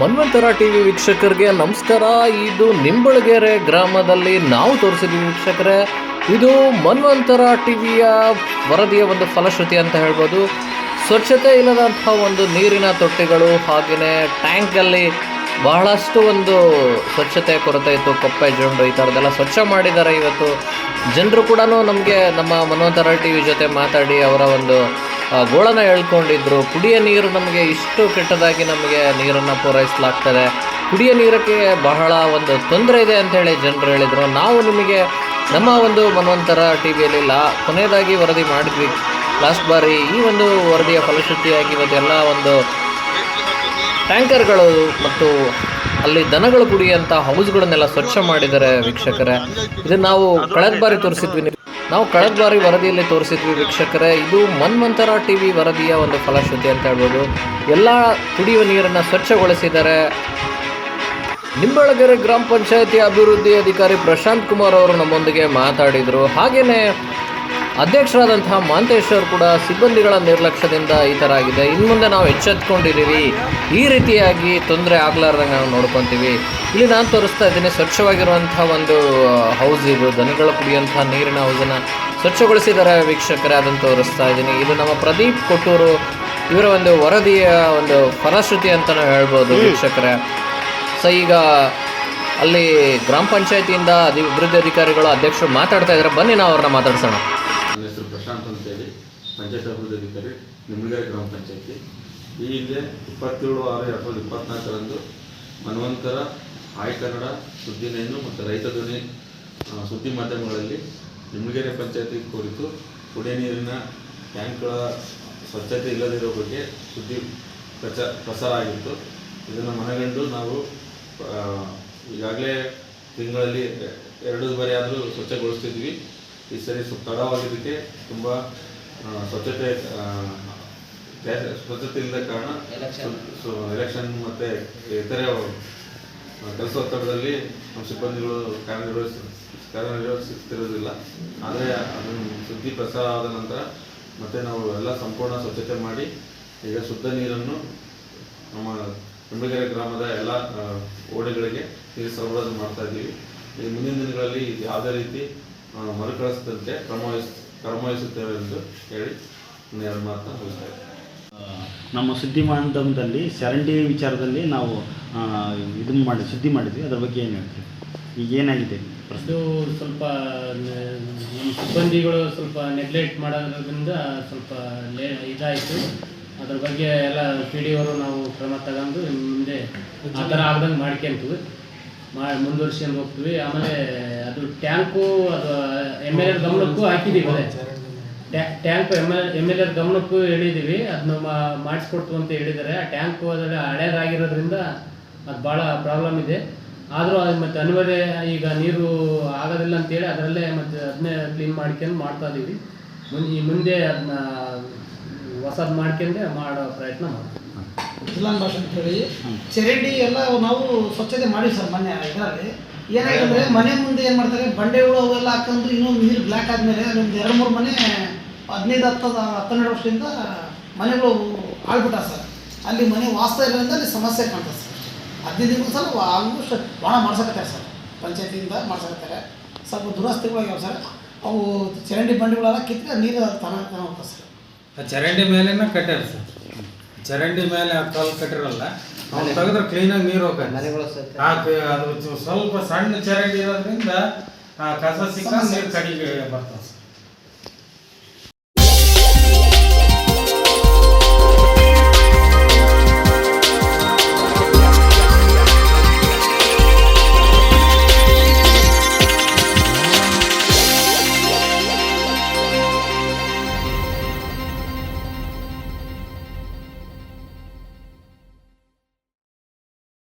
ಮನ್ವಂತರ TV ವೀಕ್ಷಕರಿಗೆ ನಮಸ್ಕಾರ. ಇದು ನಿಂಬಳಗೆರೆ ಗ್ರಾಮದಲ್ಲಿ ನಾವು ತೋರಿಸಿದ್ವಿ ವೀಕ್ಷಕರೇ. ಇದು ಮನ್ವಂತರ ಟಿವಿಯ ವರದಿಯ ಒಂದು ಫಲಶ್ರುತಿ ಅಂತ ಹೇಳ್ಬೋದು. ಸ್ವಚ್ಛತೆ ಇಲ್ಲದಂತಹ ಒಂದು ನೀರಿನ ತೊಟ್ಟಿಗಳು ಹಾಗೆಯೇ ಟ್ಯಾಂಕಲ್ಲಿ ಬಹಳಷ್ಟು ಒಂದು ಸ್ವಚ್ಛತೆ ಕೊರತೆ ಇತ್ತು. ಕಪ್ಪೆ ಜೊಂಡು ಈ ಥರದ್ದೆಲ್ಲ ಸ್ವಚ್ಛ ಮಾಡಿದ್ದಾರೆ ಇವತ್ತು. ಜನರು ಕೂಡ ನಮಗೆ ನಮ್ಮ ಮನ್ವಂತರ ಟಿ ವಿ ಜೊತೆ ಮಾತಾಡಿ ಅವರ ಒಂದು ಗೋಳನ ಹೇಳ್ಕೊಂಡಿದ್ರು. ಕುಡಿಯ ನೀರು ನಮಗೆ ಇಷ್ಟು ಕೆಟ್ಟದಾಗಿ ನಮಗೆ ನೀರನ್ನು ಪೂರೈಸಲಾಗ್ತದೆ. ಕುಡಿಯ ನೀರಕ್ಕೆ ಬಹಳ ಒಂದು ತೊಂದರೆ ಇದೆ ಅಂತೇಳಿ ಜನರು ಹೇಳಿದರು. ನಾವು ನಿಮಗೆ ನಮ್ಮ ಒಂದು ಮನ್ವಂತರ ಟಿ ವಿಯಲ್ಲಿ ಲಾ, ಕೊನೆಯದಾಗಿ ವರದಿ ಮಾಡಿದ್ವಿ. ಲಾಸ್ಟ್ ಬಾರಿ ಈ ಒಂದು ವರದಿಯ ಫಲಶ್ರುತಿಯಾಗಿ ಇವತ್ತೆಲ್ಲ ಒಂದು ಟ್ಯಾಂಕರ್ಗಳು ಮತ್ತು ಅಲ್ಲಿ ದನಗಳು ಕುಡಿಯುವಂಥ ಹೌಸ್ಗಳನ್ನೆಲ್ಲ ಸ್ವಚ್ಛ ಮಾಡಿದ್ದಾರೆ ವೀಕ್ಷಕರೇ. ಇದನ್ನು ನಾವು ಕಳೆದ ಬಾರಿ ತೋರಿಸಿದ್ವಿ ನೀವು- ಕಳೆದ ಬಾರಿ ವರದಿಯಲ್ಲಿ ತೋರಿಸಿದ್ವಿ ವೀಕ್ಷಕರೇ, ಇದು ಮನ್ವಂತರ ಟಿ ವಿ ವರದಿಯ ಒಂದು ಫಲಶ್ರುತಿ ಅಂತ ಹೇಳ್ಬೋದು. ಎಲ್ಲ ಕುಡಿಯುವ ನೀರನ್ನು ಸ್ವಚ್ಛಗೊಳಿಸಿದ್ದಾರೆ ನಿಂಬಳಗೆರೆ ಗ್ರಾಮ ಪಂಚಾಯತಿ ಅಭಿವೃದ್ಧಿ ಅಧಿಕಾರಿ ಪ್ರಶಾಂತ್ ಕುಮಾರ್ ಅವರು ನಮ್ಮೊಂದಿಗೆ ಮಾತಾಡಿದರು. ಹಾಗೆಯೇ ಅಧ್ಯಕ್ಷರಾದಂತಹ ಮಾಂತೇಶ್ವರ್ ಕೂಡ ಸಿಬ್ಬಂದಿಗಳ ನಿರ್ಲಕ್ಷ್ಯದಿಂದ ಈ ಥರ ಆಗಿದೆ ಇನ್ನು ಮುಂದೆ ನಾವು ಎಚ್ಚೆತ್ಕೊಂಡಿದ್ದೀವಿ. ಈ ರೀತಿಯಾಗಿ ತೊಂದರೆ ಆಗ್ಲಾರ್ದಂಗೆ ನಾವು ನೋಡ್ಕೊತೀವಿ. ಇಲ್ಲಿ ನಾನು ತೋರಿಸ್ತಾ ಇದ್ದೀನಿ ಸ್ವಚ್ಛವಾಗಿರುವಂಥ ಒಂದು ಹೌಸ್ ಇದು ದನಗಳ ಕುಡಿಯುವಂಥ ನೀರಿನ ಹೌಸನ್ನು ಸ್ವಚ್ಛಗೊಳಿಸಿದ್ದಾರೆ ವೀಕ್ಷಕರೇ ಅದನ್ನು ತೋರಿಸ್ತಾ ಇದ್ದೀನಿ. ಇದು ನಮ್ಮ ಪ್ರದೀಪ್ ಕೊಟ್ಟೂರು ಇವರ ಒಂದು ವರದಿಯ ಒಂದು ಫಲಶ್ರುತಿ ಅಂತಲೇ ಹೇಳ್ಬೋದು ವೀಕ್ಷಕರೇ. ಸೊ ಈಗ ಅಲ್ಲಿ ಗ್ರಾಮ ಪಂಚಾಯತಿಯಿಂದ ಅಧಿ ಅಭಿವೃದ್ಧಿ ಅಧಿಕಾರಿಗಳು ಅಧ್ಯಕ್ಷರು ಮಾತಾಡ್ತಾ ಇದ್ದಾರೆ. ಬನ್ನಿ ನಾವು ಅವ್ರನ್ನ ಮಾತಾಡ್ಸೋಣ. ನನ್ನ ಹೆಸರು ಪ್ರಶಾಂತ್ ಅಂತೇಳಿ. ಪಂಚಾಯತ್ ಅಭಿವೃದ್ಧಿ ಅಧಿಕಾರಿ ಗ್ರಾಮ ಪಂಚಾಯತಿ. ಈ ಹಿಂದೆ ಇಪ್ಪತ್ತೇಳು ಆರು ಎರಡು ಸಾವಿರದ ಇಪ್ಪತ್ನಾಲ್ಕರಂದು ಮನ್ವಂತರ ಆಯ್ ಕನ್ನಡ ಸುದ್ದಿನೇನು ಮತ್ತು ರೈತ ಧ್ವನಿ ಸುದ್ದಿ ಮಾಧ್ಯಮಗಳಲ್ಲಿ ನಿಮ್ಮಗೆರೆ ಪಂಚಾಯತಿ ಕುರಿತು ಕುಡಿಯ ನೀರಿನ ಟ್ಯಾಂಕ್ಗಳ ಸ್ವಚ್ಛತೆ ಇಲ್ಲದಿರೋ ಬಗ್ಗೆ ಸುದ್ದಿ ಪ್ರಚಾರ ಪ್ರಸಾರ ಆಗಿತ್ತು. ಇದನ್ನು ಮನಗಂಡು ನಾವು ಈಗಾಗಲೇ ತಿಂಗಳಲ್ಲಿ ಎರಡು ಬಾರಿ ಆದರೂ ಸ್ವಚ್ಛಗೊಳಿಸ್ತಿದ್ವಿ. ಈ ಸರಿ ಸ್ವಲ್ಪ ತಡವಾಗಿದ್ದಕ್ಕೆ ತುಂಬ ಸ್ವಚ್ಛತೆ ಸ್ವಚ್ಛತೆ ಇಲ್ಲದ ಕಾರಣ ಎಲೆಕ್ಷನ್ ಮತ್ತು ಇತರೆ ಕೆಲಸ ಒತ್ತಡದಲ್ಲಿ ನಮ್ಮ ಸಿಬ್ಬಂದಿಗಳು ಕಾರ್ಯನಿರ್ವಹಿಸ ಕಾರ್ಯನಿರ್ವಹಿಸುತ್ತಿರೋದಿಲ್ಲ ಆದರೆ ಅದನ್ನು ಸುದ್ದಿ ಪ್ರಸಾರ ಆದ ನಂತರ ಮತ್ತೆ ನಾವು ಎಲ್ಲ ಸಂಪೂರ್ಣ ಸ್ವಚ್ಛತೆ ಮಾಡಿ ಈಗ ಶುದ್ಧ ನೀರನ್ನು ನಮ್ಮ ತುಂಬಿಗೆರೆ ಗ್ರಾಮದ ಎಲ್ಲ ಓಡೆಗಳಿಗೆ ನೀರು ಸರಬರಾಜು ಮಾಡ್ತಾ ಇದ್ದೀವಿ. ಈ ಮುಂದಿನ ದಿನಗಳಲ್ಲಿ ಯಾವುದೇ ರೀತಿ ಮರುಕಳಿಸದಂತೆ ಕ್ರಮ ವಹಿಸ್ ಕ್ರಮ ವಹಿಸುತ್ತೇವೆ ಎಂದು ಹೇಳಿ ಎರಡು ಮಾತನ್ನ ಮುಗಿಸ್ತಾ ಇದ್ದೀನಿ. ನಮ್ಮ ಸುದ್ದಿ ಮಾಧ್ಯಮದಲ್ಲಿ ಚರಂಡಿ ವಿಚಾರದಲ್ಲಿ ನಾವು ಇದನ್ನು ಮಾಡಿ, ಸುದ್ದಿ ಮಾಡಿದ್ವಿ. ಅದ್ರ ಬಗ್ಗೆ ಏನು ಹೇಳ್ತೀವಿ ಈಗ ಏನಾಗಿದೆ? ಇದು ಸ್ವಲ್ಪ ನಮ್ಮ ಸಿಬ್ಬಂದಿಗಳು ಸ್ವಲ್ಪ ನೆಗ್ಲೆಕ್ಟ್ ಮಾಡೋದ್ರಿಂದ ಸ್ವಲ್ಪ ಲೇ, ಇದಾಯಿತು. ಅದ್ರ ಬಗ್ಗೆ ಎಲ್ಲ ಪಿ ಡಿ ಅವರು ನಾವು ಕ್ರಮ ತಗೊಂಡು ಮುಂದೆ ಆ ಥರ ಆಗ್ದಂಗೆ ಮಾಡ್ಕೊಂತೀವಿ. ಮಾ, ಮುಂದುವರ್ಸ್ಕೊಂಡು ಹೋಗ್ತೀವಿ. ಆಮೇಲೆ ಅದು ಟ್ಯಾಂಕು, ಅದು ಎಂ ಎಲ್ ಎ ಗಮನಕ್ಕೂ ಹಾಕಿದ್ದೀವಿ. Tank M L M L ಎರ್ ಗಮನಕ್ಕೂ ಹೇಳಿದ್ದೀವಿ ಅದನ್ನ ಮಾಡಿಸ್ಕೊಡ್ತು ಅಂತ ಹೇಳಿದ್ದಾರೆ ಆ ಟ್ಯಾಂಕು ಅದರಲ್ಲಿ ಹಳೇದಾಗಿರೋದ್ರಿಂದ ಅದು ಭಾಳ ಪ್ರಾಬ್ಲಮ್ ಇದೆ. ಆದರೂ ಅದು ಮತ್ತೆ ಅನಿವಾರ್ಯ ಈಗ ನೀರು ಆಗೋದಿಲ್ಲ ಅಂತೇಳಿ ಅದರಲ್ಲೇ ಮತ್ತೆ ಅದನ್ನೇ ಕ್ಲೀನ್ ಮಾಡ್ಕೊಂಡು ಮಾಡ್ತಾ ಇದ್ದೀವಿ ಮುಂದೆ ಈ ಮುಂದೆ ಅದನ್ನ ಹೊಸದು ಮಾಡ್ಕೊಂಡೆ ಮಾಡೋ ಪ್ರಯತ್ನ ಮಾಡ್ತೀವಿ. ಭಾಷೆ ಚರಂಡಿ ಎಲ್ಲ ನಾವು ಸ್ವಚ್ಛತೆ ಮಾಡಿ ಸರ್ ಮೊನ್ನೆ ಇದರಲ್ಲಿ. ಏನಾಯ್ತಂದ್ರೆ ಮನೆ ಮುಂದೆ ಏನು ಮಾಡ್ತಾರೆ? ಬಂಡೆಗಳು ಅವೆಲ್ಲ ಹಾಕೊಂಡು ಇನ್ನೂ ನೀರು ಬ್ಲ್ಯಾಕ್ ಆದಮೇಲೆ ಒಂದು ಎರಡು ಮೂರು ಮನೆ ಹದಿನೈದು ಹತ್ತು ಹತ್ತೆರಡು ವರ್ಷದಿಂದ ಮನೆಗಳು ಆಳ್ಬಿಟ್ಟ ಸರ್. ಅಲ್ಲಿ ಮನೆ ವಾಸ್ತ ಇರೋದ್ರಿಂದ ಅಲ್ಲಿ ಸಮಸ್ಯೆ ಕಾಣ್ತದೆ ಸರ್. ಹದಿನೈದು ದಿನ ಸರ್ ಆಲ್ಮೋಸ್ಟ್ ಭಾಳ ಮಾಡ್ಸಕತ್ತಾರೆ ಸರ್. ಪಂಚಾಯತಿಯಿಂದ ಮಾಡ್ಸಕತ್ತಾರೆ. ಸ್ವಲ್ಪ ದುರಸ್ತಿಗಳಾಗ್ಯಾವ ಸರ್. ಅವು ಚರಂಡಿ ಬಂಡಿಗಳೆಲ್ಲ ಕಿತ್ತರೆ ನೀರು ತನ ತನ ಹೋಗ್ತದೆ ಸರ್. ಆ ಚರಂಡಿ ಮೇಲೆ ಕಟ್ಟ್ಯಾರ ಸರ್. ಚರಂಡಿ ಮೇಲೆ ಆ ಕಲ್ಲು ಕಟ್ಟಿರಲ್ಲ ಅವ್ನು ತೆಗೆದ್ರೆ ಕ್ಲೀನಾಗಿ ನೀರು ಹೋಗತ್ತೆ ಆ ಅದು ಸ್ವಲ್ಪ ಸಣ್ಣ ಚರಂಡಿ ಇರೋದ್ರಿಂದ ಆ ಕಸ ಸಿಕ್ಕ ನೀರು ಕಡಿಗೆ ಬರ್ತದೆ ಸರ್.